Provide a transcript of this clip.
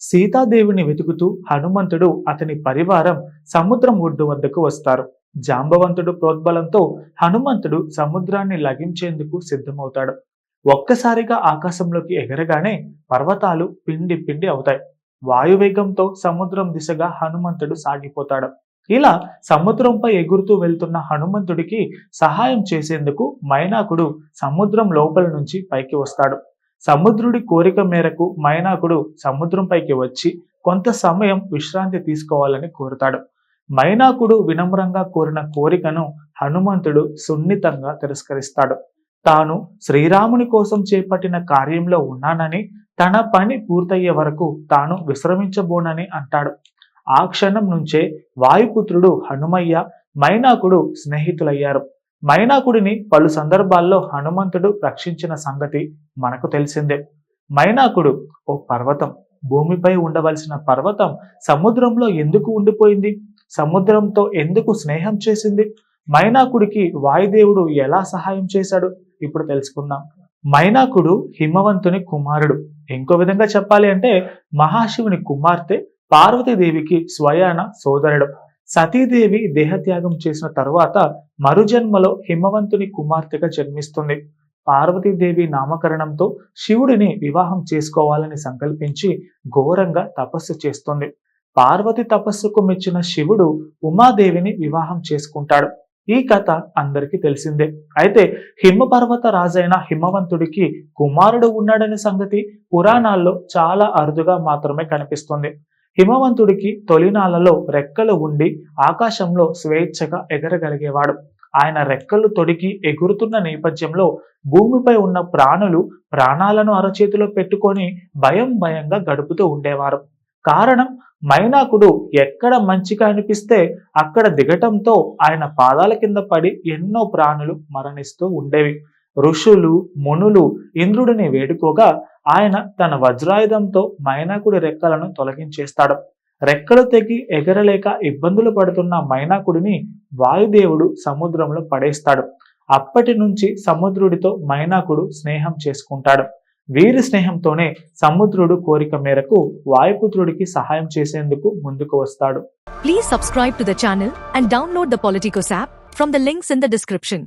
సీతాదేవిని వెతుకుతూ హనుమంతుడు అతని పరివారం సముద్రం ఒడ్డు వద్దకు వస్తారు. జాంబవంతుడు ప్రోద్బలంతో హనుమంతుడు సముద్రాన్ని లగించేందుకు సిద్ధమవుతాడు. ఒక్కసారిగా ఆకాశంలోకి ఎగరగానే పర్వతాలు పిండి పిండి అవుతాయి. వాయువేగంతో సముద్రం దిశగా హనుమంతుడు సాగిపోతాడు. ఇలా సముద్రంపై ఎగురుతూ వెళ్తున్న హనుమంతుడికి సహాయం చేసేందుకు మైనాకుడు సముద్రం లోపల నుంచి పైకి వస్తాడు. సముద్రుడి కోరిక మేరకు మైనాకుడు సముద్రంపైకి వచ్చి కొంత సమయం విశ్రాంతి తీసుకోవాలని కోరుతాడు. మైనాకుడు వినమ్రంగా కోరిన కోరికను హనుమంతుడు సున్నితంగా తిరస్కరిస్తాడు. తాను శ్రీరాముని కోసం చేపట్టిన కార్యంలో ఉన్నానని తన పని పూర్తయ్యే వరకు తాను విశ్రమించబోనని అంటాడు. ఆ క్షణం నుంచే వాయుపుత్రుడు హనుమయ్య మైనాకుడు స్నేహితులయ్యారు. మైనాకుడిని పలు సందర్భాల్లో హనుమంతుడు రక్షించిన సంగతి మనకు తెలిసిందే. మైనాకుడు ఓ పర్వతం భూమిపై ఉండవలసిన పర్వతం సముద్రంలో ఎందుకు ఉండిపోయింది? సముద్రంతో ఎందుకు స్నేహం చేసింది? మైనాకుడికి వాయుదేవుడు ఎలా సహాయం చేశాడు? ఇప్పుడు తెలుసుకుందాం. మైనాకుడు హిమవంతుని కుమారుడు. ఇంకో విధంగా చెప్పాలి అంటే మహాశివుని కుమార్తె పార్వతీదేవికి స్వయాన సోదరుడు. సతీదేవి దేహత్యాగం చేసిన తర్వాత మరుజన్మలో హిమవంతుని కుమార్తెగా జన్మిస్తుంది. పార్వతీదేవి నామకరణంతో శివుడిని వివాహం చేసుకోవాలని సంకల్పించి ఘోరంగా తపస్సు చేస్తుంది. పార్వతి తపస్సుకు మెచ్చిన శివుడు ఉమాదేవిని వివాహం చేసుకుంటాడు. ఈ కథ అందరికీ తెలిసిందే. అయితే హిమపర్వత రాజైన హిమవంతుడికి కుమారుడు ఉన్నాడనే సంగతి పురాణాల్లో చాలా అరుదుగా మాత్రమే కనిపిస్తుంది. హిమవంతుడికి తొలినాలలో రెక్కలు ఉండి ఆకాశంలో స్వేచ్ఛగా ఎగరగలిగేవాడు. ఆయన రెక్కలు తొడిగి ఎగురుతున్న నేపథ్యంలో భూమిపై ఉన్న ప్రాణులు ప్రాణాలను అరచేతిలో పెట్టుకొని భయం భయంగా గడుపుతూ ఉండేవారు. కారణం మైనాకుడు ఎక్కడ మంచిగా అనిపిస్తే అక్కడ దిగటంతో ఆయన పాదాల కింద పడి ఎన్నో ప్రాణులు మరణిస్తూ ఉండేవి. ఋషులు మునులు ఇంద్రుడిని వేడుకోగా ఆయన తన వజ్రాయుధంతో మైనాకుడి రెక్కలను తొలగించేస్తాడు. రెక్కలు తెగి ఎగరలేక ఇబ్బందులు పడుతున్న మైనాకుడిని వాయుదేవుడు సముద్రంలో పడేస్తాడు. అప్పటి నుంచి సముద్రుడితో మైనాకుడు స్నేహం చేసుకుంటాడు. వీరి స్నేహంతోనే సముద్రుడు కోరిక మేరకు వాయుపుత్రుడికి సహాయం చేసేందుకు ముందుకు వస్తాడు. Please subscribe to the channel and download the Politicos app from the links in the description